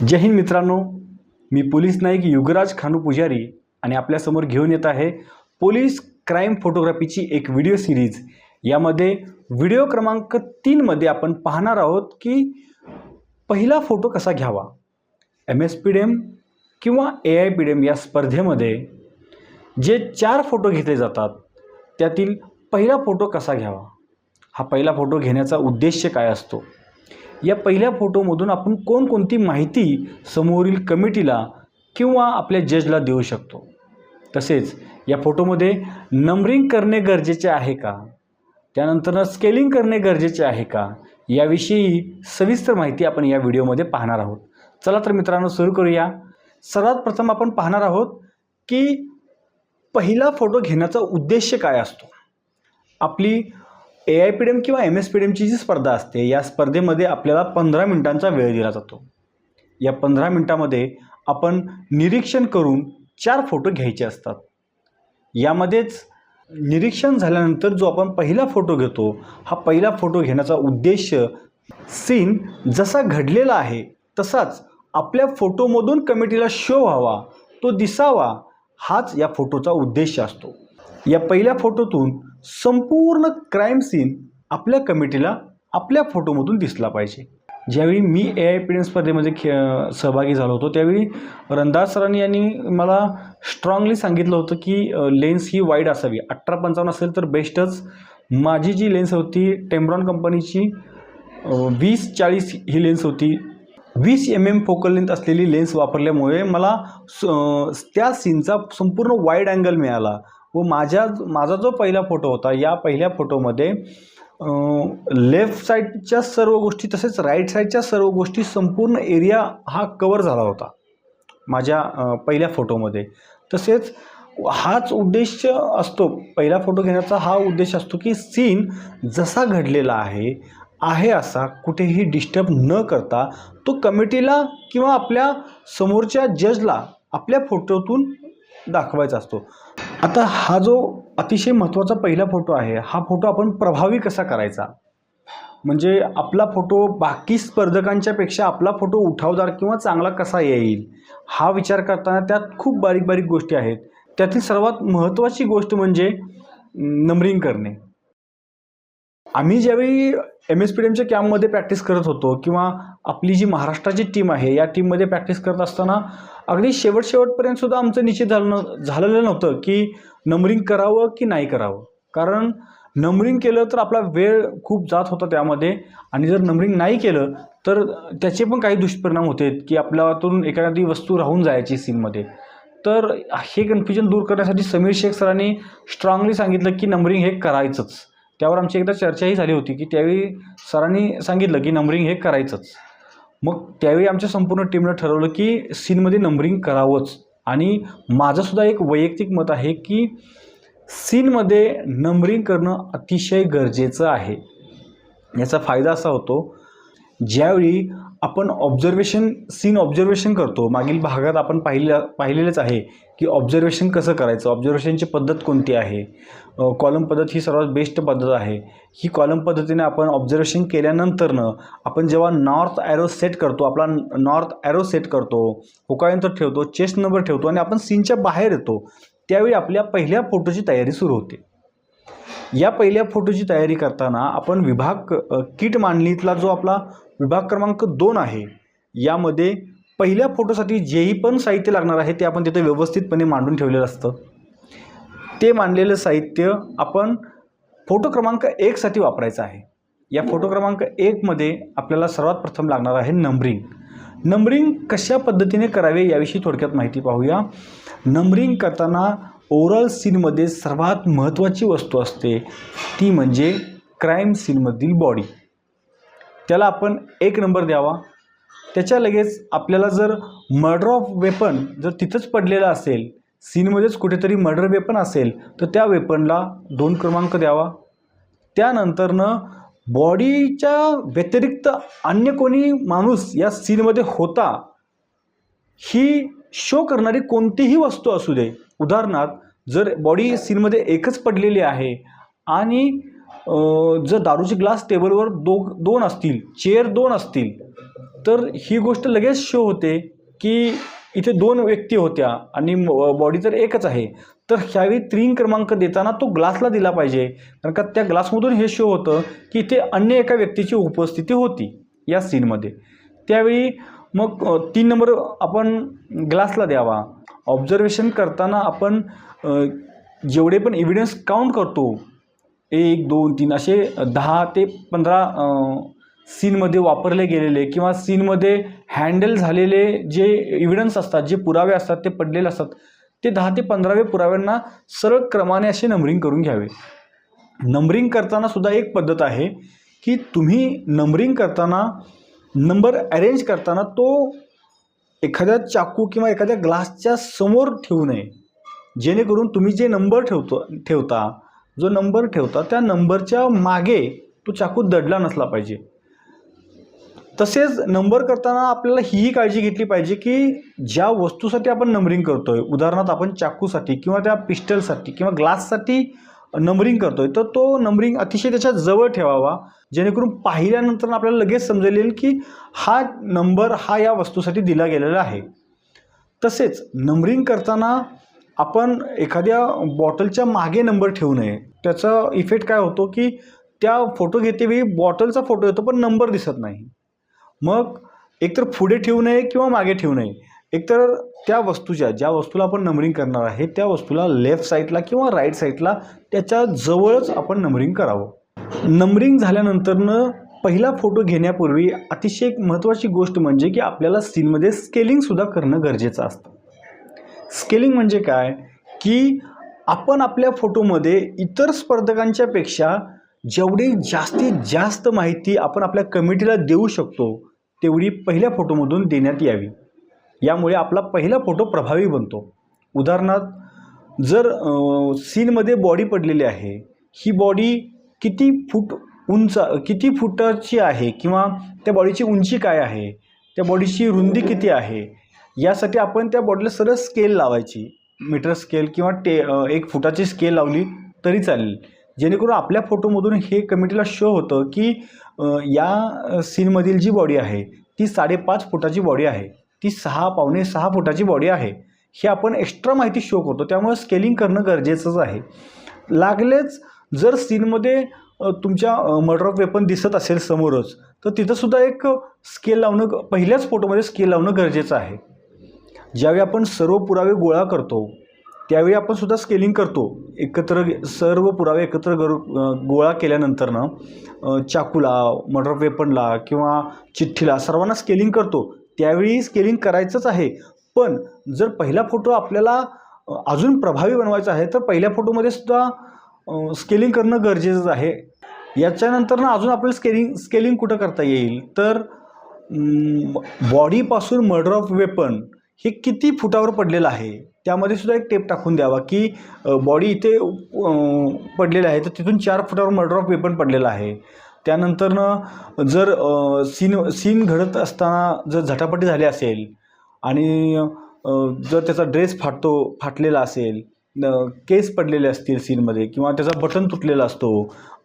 जय हिंद मित्रांनो. मी पोलीस नाईक युगराज खानू पुजारी आणि आपल्यासमोर घेऊन येत आहे पोलीस क्राईम फोटोग्राफीची एक व्हिडिओ सिरीज. यामध्ये व्हिडिओ क्रमांक तीनमध्ये आपण पाहणार आहोत की पहिला फोटो कसा घ्यावा? M S P D M किंवा A I P D M या स्पर्धेमध्ये जे चार फोटो घेतले जातात त्यातील पहिला फोटो कसा घ्यावा? हा पहिला फोटो घेण्याचा उद्देश काय असतो? या पहिल्या फोटोमधून आपण कोणकोणती माहिती समोरील कमिटीला किंवा आपल्या जजला देऊ शकतो? तसेच या फोटोमध्ये नंबरिंग करणे गरजेचे आहे का? त्यानंतर स्केलिंग करणे गरजेचे आहे का? याविषयी सविस्तर माहिती आपण या व्हिडिओमध्ये पाहणार आहोत. चला तर मित्रांनो सुरू करूया. सर्वात प्रथम आपण पाहणार आहोत की पहिला फोटो घेण्याचा उद्देश काय असतो? आपली A I P D M किंवा एम एस पी डी एमची जी स्पर्धा असते या स्पर्धेमध्ये आपल्याला पंधरा मिनिटांचा वेळ दिला जातो. या पंधरा मिनिटामध्ये आपण निरीक्षण करून चार फोटो घ्यायचे असतात. यामध्येच निरीक्षण झाल्यानंतर जो आपण पहिला फोटो घेतो हा पहिला फोटो घेण्याचा उद्देश सीन जसा घडलेला आहे तसाच आपल्या फोटोमधून कमिटीला शो व्हावा तो दिसावा हाच या फोटोचा उद्देश असतो. या पहिल्या फोटोतून संपूर्ण क्राईम सीन आपल्या कमिटीला आपल्या फोटोमधून दिसला पाहिजे. ज्यावेळी मी ए आय पी स्पर्धेमध्ये खे सहभागी झालो होतो त्यावेळी रंदाज सरांनी यांनी मला स्ट्रॉंगली सांगितलं होतं की लेन्स ही वाईड असावी. अठरा पंचावन्न असेल तर बेस्टच माझी जी लेन्स होती टेम्ब्रॉन कंपनीची वीस चाळीस ही लेन्स होती. वीस एम एम फोकल लेंथ असलेली लेन्स वापरल्यामुळे मला स त्या सीनचा संपूर्ण वाईड अँगल मिळाला. व माझ्या माझा जो पहिला फोटो होता या पहिल्या फोटोमध्ये लेफ्ट साईडच्या सर्व गोष्टी तसेच राईट साईडच्या सर्व गोष्टी संपूर्ण एरिया हा कवर झाला होता माझ्या पहिल्या फोटोमध्ये. तसेच हाच उद्देश असतो पहिला फोटो घेण्याचा हा उद्देश असतो की सीन जसा घडलेला आहे आहे असा कुठेही डिस्टर्ब न करता तो कमिटीला किंवा आपल्या समोरच्या जजला आपल्या फोटोतून दाखवायचा असतो. आता हा जो अतिशय महत्त्वाचा पहिला फोटो आहे हा फोटो आपण प्रभावी कसा करायचा? म्हणजे आपला फोटो बाकी स्पर्धकांच्यापेक्षा आपला फोटो उठावदार किंवा चांगला कसा येईल हा विचार करताना त्यात खूप बारीक बारीक गोष्टी आहेत. त्यातील सर्वात महत्त्वाची गोष्ट म्हणजे नंबरिंग करणे. आम्ही ज्यावेळी एम एस पी डी एमच्या कॅम्पमध्ये प्रॅक्टिस करत होतो किंवा आपली जी महाराष्ट्राची टीम आहे या टीममध्ये प्रॅक्टिस करत असताना अगदी शेवट शेवटपर्यंत सुद्धा आमचं निश्चित झालं झालेलं नव्हतं की नंबरिंग करावं की नाही करावं. कारण नंबरिंग केलं तर आपला वेळ खूप जात होता त्यामध्ये आणि जर नंबरिंग नाही केलं तर त्याचे पण काही दुष्परिणाम होते की आपल्यातून एखादी वस्तू राहून जायची सीनमध्ये तर हे कन्फ्युजन दूर करण्यासाठी समीर शेख सरांनी स्ट्रॉंगली सांगितलं की नंबरिंग हे करायचंच. त्यावर आमची एकदा चर्चाही झाली होती की त्यावेळी सरांनी सांगितलं की नंबरिंग हे करायचंच. मग त्यावेळी आमच्या संपूर्ण टीमनं ठरवलं की सीनमध्ये नंबरिंग करावंच. आणि माझंसुद्धा एक वैयक्तिक मत आहे की सीनमध्ये नंबरिंग करणं अतिशय गरजेचं आहे. याचा फायदा असा होतो ज्यावेळी आपण ऑब्झर्वेशन सीन ऑब्झर्वेशन करतो मागील भागात आपण पाहिलं पाहिलेलंच आहे की ऑब्झर्वेशन कसं करायचं? ऑब्झर्वेशनची पद्धत कोणती आहे? कॉलम पद्धत ही सर्वात बेस्ट पद्धत आहे. ही कॉलम पद्धतीने आपण ऑब्झर्वेशन केल्यानंतरनं आपण जेव्हा नॉर्थ ॲरो सेट करतो आपला नॉर्थ ॲरो सेट करतो होकायंतर ठेवतो चेस्ट नंबर ठेवतो आणि आपण सीनच्या बाहेर येतो त्यावेळी आपल्या पहिल्या फोटोची तयारी सुरू होते. या पहिल्या फोटोची तयारी करताना आपण विभाग किट मांडणीतला जो आपला विभाग क्रमांक दोन आहे यामध्ये पहिल्या फोटोसाठी जेही पण साहित्य लागणार आहे ते आपण तिथं व्यवस्थितपणे मांडून ठेवलेलं असतं. ते मांडलेलं साहित्य आपण फोटो क्रमांक एकसाठी वापरायचं आहे. या फोटो क्रमांक एकमध्ये आपल्याला सर्वात प्रथम लागणार आहे नंबरिंग. नंबरिंग कशा पद्धतीने करावे याविषयी थोडक्यात माहिती पाहूया. नंबरिंग करताना ओव्हरऑल सीनमध्ये सर्वात महत्त्वाची वस्तू असते ती म्हणजे क्राईम सीनमधील बॉडी. त्याला आपण एक नंबर द्यावा. त्याच्या लगेच आपल्याला जर मर्डर ऑफ वेपन जर तिथंच पडलेलं असेल सीनमध्येच कुठेतरी मर्डर वेपन असेल तर त्या वेपनला दोन क्रमांक द्यावा. त्यानंतरनं बॉडीच्या व्यतिरिक्त अन्य कोणी माणूस या सीनमध्ये होता ही शो करणारी कोणतीही वस्तू असू दे. उदाहरणार्थ जर बॉडी सीनमध्ये एकच पडलेली आहे आणि जर दारूचे ग्लास टेबलवर दो दोन असतील चेअर दोन असतील तर ही गोष्ट लगेच शो होते की इथे दोन व्यक्ती होत्या आणि बॉडी तर एकच आहे. तर ह्यावेळी त्रीन क्रमांक देताना तो ग्लासला दिला पाहिजे. कारण का त्या ग्लासमधून हे शो होतं की इथे अन्य एका व्यक्तीची उपस्थिती होती या सीनमध्ये त्यावेळी मग तीन नंबर आपण ग्लासला द्यावा. ऑब्झर्वेशन करताना आपण जेवढे पण एव्हिडन्स काउंट करतो एक दोन तीन असे दहा ते पंधरा सीनमध्ये वापरले गेलेले किंवा सीनमध्ये हँडल झालेले जे इव्हिडन्स असतात जे पुरावे असतात ते पडलेले असतात ते दहा ते पंधरावे पुराव्यांना सरळ क्रमाने असे नंबरिंग करून घ्यावे. नंबरिंग करताना सुद्धा एक पद्धत आहे की तुम्ही नंबरिंग करताना नंबर अरेंज करताना तो एखाद्या चाकू किंवा एखाद्या ग्लासच्या समोर ठेवू नये. जेणेकरून तुम्ही जे नंबर ठेवतो ठेवता जो नंबर ठेवता त्या नंबरच्या मागे तो चाकू दडला नसला पाहिजे. तसेच नंबर करताना आपल्याला हीही काळजी घेतली पाहिजे की ज्या वस्तूसाठी आपण नंबरिंग आहे उदाहरणार्थ आपण चाकूसाठी किंवा त्या पिस्टलसाठी किंवा ग्लाससाठी नंबरिंग आहे तर तो नंबरिंग अतिशय त्याच्याजवळ ठेवावा जेणेकरून पाहिल्यानंतर आपल्याला लगेच समजेल येईल की हा नंबर हा या वस्तूसाठी दिला गेलेला आहे. तसेच नंबरिंग करताना आपण एखाद्या बॉटलच्या मागे नंबर ठेवू नये. त्याचा इफेक्ट काय होतो की त्या फोटो घेतेवेळी बॉटलचा फोटो येतो पण नंबर दिसत नाही. मग एकतर पुढे ठेवू नये किंवा मागे ठेवू नये. एकतर त्या वस्तूच्या ज्या वस्तूला आपण नंबरिंग करणार आहे त्या वस्तूला लेफ्ट साईडला किंवा राईट साईडला त्याच्या जवळच आपण नंबरिंग करावं. नंबरिंग झाल्यानंतरनं पहिला फोटो घेण्यापूर्वी अतिशय एक महत्त्वाची गोष्ट म्हणजे की आपल्याला सीनमध्ये स्केलिंगसुद्धा करणं गरजेचं असतं. स्केलिंग म्हणजे काय? की आपण आपल्या फोटोमध्ये इतर स्पर्धकांच्या पेक्षा जेवढी जास्तीत जास्त माहिती आपण आपल्या कमिटीला देऊ शकतो तेवढी पहिल्या फोटोमधून देण्यात यावी. यामुळे आपला पहिला फोटो प्रभावी बनतो. उदाहरणार्थ जर सीनमध्ये बॉडी पडलेली आहे ही बॉडी किती फूट उंच किती फुटाची आहे किंवा त्या बॉडीची उंची काय आहे त्या बॉडीची रुंदी किती आहे यासाठी आपण त्या बॉडीला सरळ स्केल लावायची. मीटर स्केल किंवा टे एक फुटाची स्केल लावली तरी चालेल. जेणेकरून आपल्या फोटोमधून हे कमिटीला शो होतं की या सीनमधील जी बॉडी आहे ती साडेपाच फुटाची बॉडी आहे ती सहा पावणे सहा फुटाची बॉडी आहे हे आपण एक्स्ट्रा माहिती शो करतो. त्यामुळे स्केलिंग करणं गरजेचंच आहे. लागलेच जर सीनमध्ये तुमच्या मर्डर ऑफ वेपन दिसत असेल समोरच तर तिथंसुद्धा एक स्केल लावणं पहिल्याच फोटोमध्ये स्केल लावणं गरजेचं आहे. ज्यावेळी आपण सर्व पुरावे गोळा करतो त्यावेळी आपण सुद्धा स्केलिंग करतो. एकत्र सर्व पुरावे एकत्र गर गोळा केल्यानंतरनं चाकूला मर्डर ऑफ वेपनला किंवा चिठ्ठीला सर्वांना स्केलिंग करतो. त्यावेळी स्केलिंग करायचंच आहे. पण जर पहिला फोटो आपल्याला अजून प्रभावी बनवायचा आहे तर पहिल्या फोटोमध्ये सुद्धा स्केलिंग करणं गरजेचंच आहे. याच्यानंतर ना अजून आपल्याला स्केलिंग स्केलिंग कुठं करता येईल? तर बॉडीपासून मर्डर ऑफ वेपन हे किती फुटावर पडलेलं आहे? त्यामध्ये सुद्धा एक टेप टाकून द्यावा की बॉडी इथे पडलेलं आहे. तर तिथून चार फुटावर मर्डर ऑफ वेपन पडलेलं आहे. त्यानंतरनं जर सीन सीन घडत असताना जर झटापटी झाली असेल आणि जर त्याचा ड्रेस फाटतो फाटलेला असेल न- केस पडलेले असतील सीनमध्ये किंवा त्याचा बटन तुटलेला असतो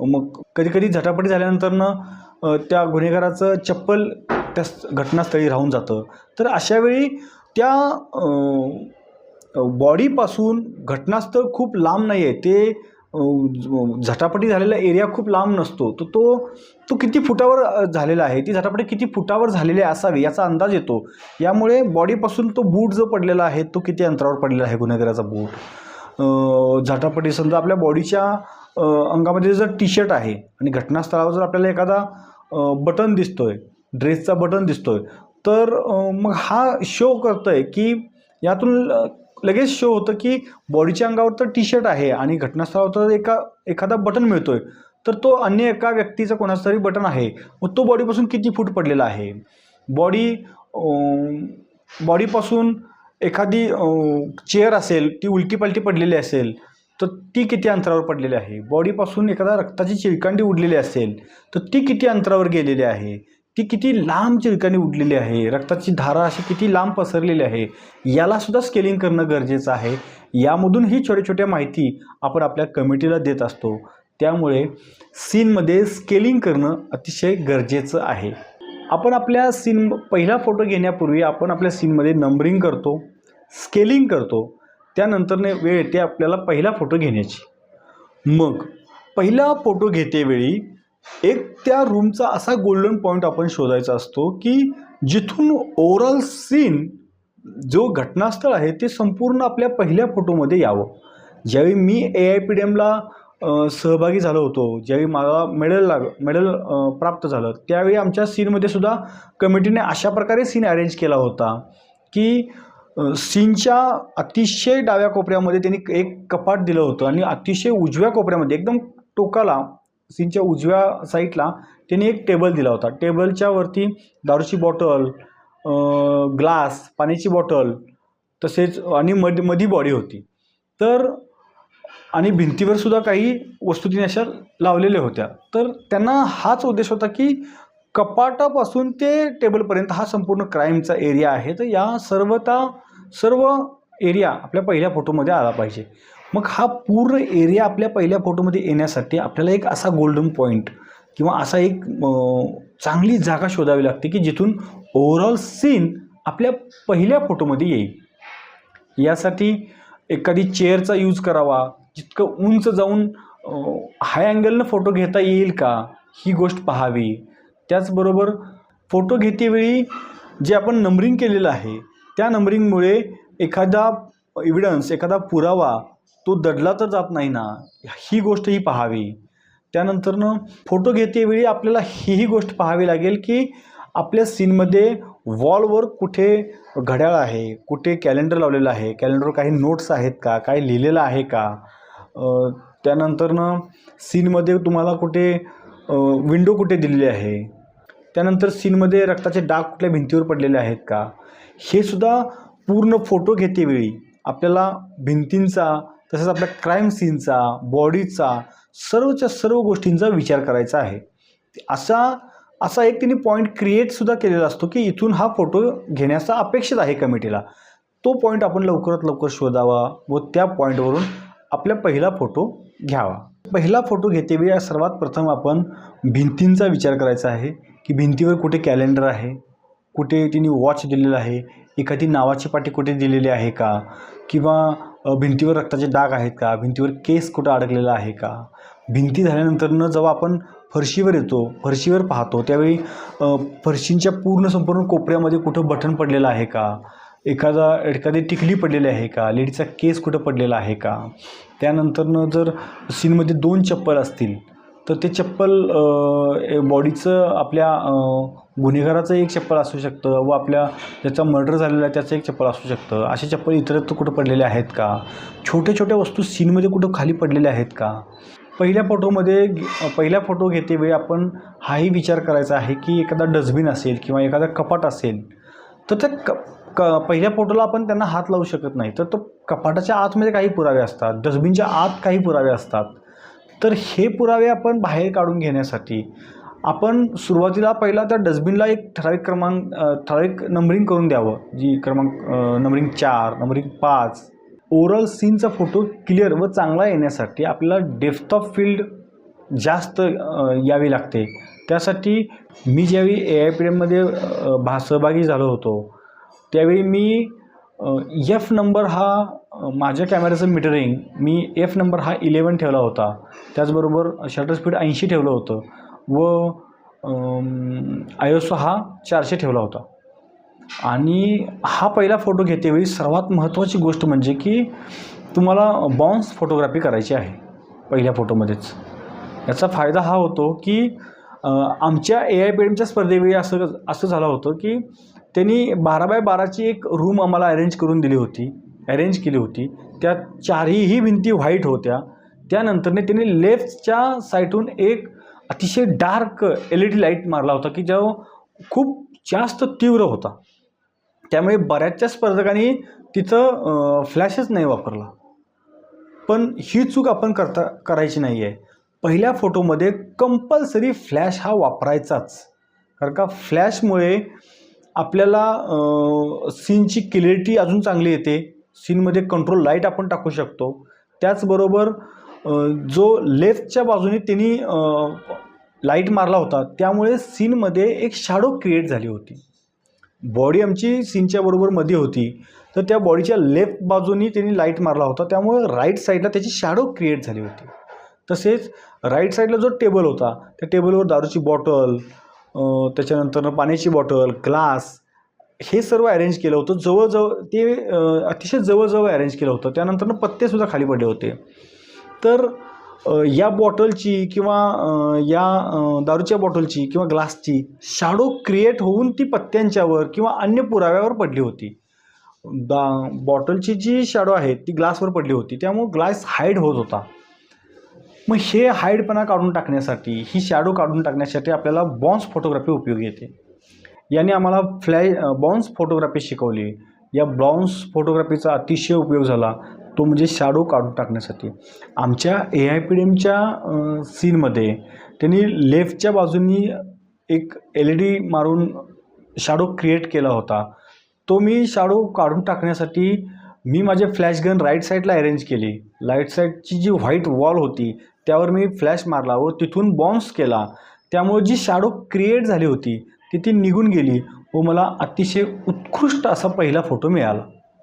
मग कधी कधी झटापटी झाल्यानंतरनं त्या गुन्हेगाराचं चप्पल त्या घटनास्थळी राहून जातं. तर अशावेळी त्या बॉडीपासून घटनास्थळ खूप लांब नाही आहे ते झटापटी झालेला एरिया खूप लांब नसतो. तर तो तो किती फुटावर झालेला आहे? ती झटापटी किती फुटावर झालेली असावी याचा अंदाज येतो. यामुळे बॉडीपासून तो बूट जो पडलेला आहे तो किती अंतरावर पडलेला आहे गुन्हेगाराचा बूट? झटापटी समजा आपल्या बॉडीच्या अंगामध्ये जर टी शर्ट आहे आणि घटनास्थळावर जर आपल्याला एखादा बटन दिसतोय ड्रेसचा बटन दिसतोय तर मग हा शो करतोय की यातून लगेच शो होतं की बॉडीच्या अंगावर तर टी शर्ट आहे आणि घटनास्थळावर तर एका एखादा बटन मिळतोय. तर तो अन्य एका व्यक्तीचा कोणाचा तरी बटन आहे. मग तो बॉडीपासून किती फूट पडलेला आहे? बॉडी बॉडीपासून एखादी चेअर असेल ती उलटी पालटी पडलेली असेल तर ती किती अंतरावर पडलेली आहे? बॉडीपासून एखादा रक्ताची चिळकांडी उडलेली असेल तर ती किती अंतरावर गेलेली आहे? ती किती लांब चिळकांडी उडलेली आहे रक्ताची धारा अशी किती लांब पसरलेली आहे यालासुद्धा स्केलिंग करणं गरजेचं आहे. यामधून ही छोट्या छोट्या माहिती आपण आपल्या कमिटीला देत असतो. त्यामुळे सीनमध्ये स्केलिंग करणं अतिशय गरजेचं आहे. आपण आपल्या सीन पहिला फोटो घेण्यापूर्वी आपण आपल्या सीनमध्ये नंबरिंग करतो स्केलिंग करतो. त्यानंतरने वेळ येते आपल्याला पहिला फोटो घेण्याची. मग पहिला फोटो घेतेवेळी एक त्या रूमचा असा गोल्डन पॉईंट आपण शोधायचा असतो की जिथून ओव्हरऑल सीन जो घटनास्थळ आहे ते संपूर्ण आपल्या पहिल्या फोटोमध्ये यावं. ज्यावेळी मी ए आय पी डी एमला सहभागी झालो होतो ज्यावेळी मला मेडल लाग मेडल प्राप्त झालं त्यावेळी आमच्या सीनमध्ये सुद्धा कमिटीने अशा प्रकारे सीन अरेंज केला होता की सीनच्या अतिशय डाव्या कोपऱ्यामध्ये त्यांनी एक कपाट दिलं होतं आणि अतिशय उजव्या कोपऱ्यामध्ये एकदम टोकाला सीनच्या उजव्या साईडला त्यांनी एक टेबल दिला होता. टेबलच्या वरती दारूची बॉटल ग्लास पाण्याची बॉटल तसेच आणि मध मधी बॉडी होती. तर आणि भिंतीवर सुद्धा काही वस्तू तिने अशा लावलेल्या होत्या. तर त्यांना हाच उद्देश होता की कपाटापासून ते टेबलपर्यंत हा संपूर्ण क्राईमचा एरिया आहे. तर या सर्वता सर्व एरिया आपल्या पहिल्या फोटोमध्ये आला पाहिजे. मग हा पूर्ण एरिया आपल्या पहिल्या फोटोमध्ये येण्यासाठी आपल्याला एक असा गोल्डन पॉईंट किंवा असा एक चांगली जागा शोधावी लागते की जिथून ओव्हरऑल सीन आपल्या पहिल्या फोटोमध्ये येईल. यासाठी एखादी चेअरचा यूज करावा जितकं उंच जाऊन हाय अँगलनं फोटो घेता येईल का ही गोष्ट पाहावी. त्याचबरोबर फोटो घेतेवेळी जे आपण नंबरिंग केलेलं आहे त्या नंबरिंगमुळे एखादा एव्हिडन्स एखादा पुरावा तो दडला तर जात नाही ना ही गोष्टही पाहावी. त्यानंतरनं फोटो घेतेवेळी आपल्याला हीही गोष्ट पाहावी लागेल की आपल्या सीनमध्ये वॉलवर कुठे घड्याळ आहे कुठे कॅलेंडर लावलेलं आहे कॅलेंडरवर काही नोट्स आहेत का काय लिहिलेलं आहे का? त्यानंतरनं सीनमध्ये तुम्हाला कुठे विंडो कुठे दिलेली आहे? त्यानंतर सीनमध्ये रक्ताचे डाग कुठल्या भिंतीवर पडलेले आहेत का? हे सुद्धा पूर्ण फोटो घेतेवेळी आपल्याला भिंतींचा तसंच आपल्या क्राईम सीनचा बॉडीचा सर्वच्या सर्व गोष्टींचा विचार करायचा आहे. असा असा एक त्यांनी पॉईंट क्रिएटसुद्धा केलेला असतो की इथून हा फोटो घेण्याचा अपेक्षित आहे कमिटीला. तो पॉईंट आपण लवकरात लवकर शोधावा व त्या पॉईंटवरून आपला पहिला फोटो घ्यावा. पहिला फोटो घेतेवेळी सर्वात प्रथम आपण भिंतींचा विचार करायचा आहे की भिंतीवर कुठे कॅलेंडर आहे कुठे तिने वॉच दिलेलं आहे एखादी नावाची पाटी कुठे दिलेली आहे का? किंवा भिंतीवर रक्ताचे डाग आहेत का? भिंतीवर केस कुठं अडकलेला आहे का? भिंती झाल्यानंतरनं जेव्हा आपण फरशीवर येतो फरशीवर पाहतो त्यावेळी फरशींच्या पूर्ण संपूर्ण कोपऱ्यामध्ये कुठं बटन पडलेलं आहे का? एखादा एखादी टिकली पडलेली आहे का? लेडीचा केस कुठं पडलेला आहे का? त्यानंतरनं जर सीनमध्ये दोन चप्पल असतील तर ते चप्पल बॉडीचं आपल्या गुन्हेगाराचं एक चप्पल असू शकतं व आपल्या ज्याचा मर्डर झालेला आहे त्याचं एक चप्पल असू शकतं. असे चप्पल इतरत्र कुठं पडलेले आहेत का? छोट्या छोट्या वस्तू सीनमध्ये कुठं खाली पडलेल्या आहेत का? पहिल्या फोटोमध्ये पहिल्या फोटो घेतेवेळी आपण हाही विचार करायचा आहे की एखादा डस्टबिन असेल किंवा एखादा कपाट असेल तर त्या क क पहिल्या फोटोला आपण त्यांना हात लावू शकत नाही. तर तो कपाटाच्या आतमध्ये काही पुरावे असतात डस्टबिनच्या आत काही पुरावे असतात. तर हे पुरावे आपण बाहेर काढून घेण्यासाठी आपण सुरुवातीला पहिला त्या डस्टबिनला एक ठराविक क्रमांक ठराविक नंबरिंग करून द्यावं जी क्रमांक नंबरिंग चार नंबरिंग पाच. ओरल सीनचा फोटो क्लिअर व चांगला येण्यासाठी आपल्याला डेप्थ ऑफ फील्ड जास्त यावी लागते. त्यासाठी मी ज्यावेळी ए आय पी एममध्ये भा सहभागी झालो होतो त्यावेळी मी एफ नंबर हा माझ्या कॅमेऱ्याचं मीटरिंग मी एफ नंबर हा इलेवन ठेवला होता. त्याचबरोबर शटर स्पीड ऐंशी ठेवलं होतं व आयोसो हा चारशे ठेवला होता. आणि हा पहिला फोटो घेतेवेळी सर्वात महत्त्वाची गोष्ट म्हणजे की तुम्हाला बाउन्स फोटोग्राफी करायची आहे पहिल्या फोटोमध्येच याचा फायदा हा होतो की आमच्या ए आय पी एमच्या स्पर्धेवेळी असं असं झालं होतं की त्यांनी बारा बाय बाराची एक रूम आम्हाला अरेंज करून दिली होती. अरेंज केली होती. त्या चारही भिंती व्हाईट होत्या. त्यानंतरने त्यांनी लेफ्टच्या साईडहून एक अतिशय dark L E D light मारला होता की जो खूप जास्त तीव्र होता. त्यामुळे बऱ्याचशा स्पर्धकांनी तिथं फ्लॅशच नाही वापरला. पण ही चूक आपण करता करायची नाही आहे पहिल्या फोटोमध्ये कंपल्सरी फ्लॅश हा वापरायचाच. कारण का फ्लॅशमुळे आपल्याला सीनची क्लिअरिटी अजून चांगली येते. सीनमध्ये कंट्रोल लाइट आपण टाकू शकतो. त्याचबरोबर जो लेफ्टच्या बाजूने त्यांनी लाइट मारला होता त्यामुळे सीनमध्ये एक शॅडो क्रिएट झाली होती. बॉडी आमची सीनच्या बरोबर मध्ये होती. तर त्या बॉडीच्या लेफ्ट बाजूनी त्यांनी लाइट मारला होता. त्यामुळे राईट साईडला त्याची शॅडो क्रिएट झाली होती. तसेच राईट साईडला जो टेबल होता त्या टेबलवर दारूची बॉटल त्याच्यानंतर पाण्याची बॉटल ग्लास हे सर्व अरेंज केलं होतं. जवळजवळ ते अतिशय जवळजवळ अरेंज केलं होतं. त्यानंतर पत्तेसुद्धा खाली पडले होते. तर या बॉटलची किंवा या दारूच्या बॉटलची किंवा ग्लासची शाडो क्रिएट होऊन ती पत्त्यांच्यावर किंवा अन्य पुराव्यावर पडली होती. दा बॉटलची जी शाडो आहे ती ग्लासवर पडली होती. त्यामुळे ग्लास हाईड होत होता. मग हे हाईडपणा काढून टाकण्यासाठी ही शॅडो काढून टाकण्यासाठी आपल्याला बॉन्स फोटोग्राफी उपयोगी येते. याने आम्हाला फ्लॅ बॉन्स फोटोग्राफी शिकवली. या बॉन्स फोटोग्राफीचा अतिशय उपयोग झाला. तो म्हणजे शॅडो काढून टाकण्यासाठी. आमच्या ए आय पी डी एमच्या सीनमध्ये त्यांनी लेफ्टच्या बाजूनी एक एल ई डी मारून शॅडो क्रिएट केला होता. तो मी शॅडो काढून टाकण्यासाठी मी माझे फ्लॅश गन राईट साईडला अरेंज केली. राईट साईडची जी व्हाईट वॉल होती त्यावर मी फ्लॅश मारला व तिथून बॉम्ब्स केला. त्यामुळे जी शॅडो क्रिएट झाली होती ती ती निघून गेली व मला अतिशय उत्कृष्ट असा पहिला फोटो मिळाला.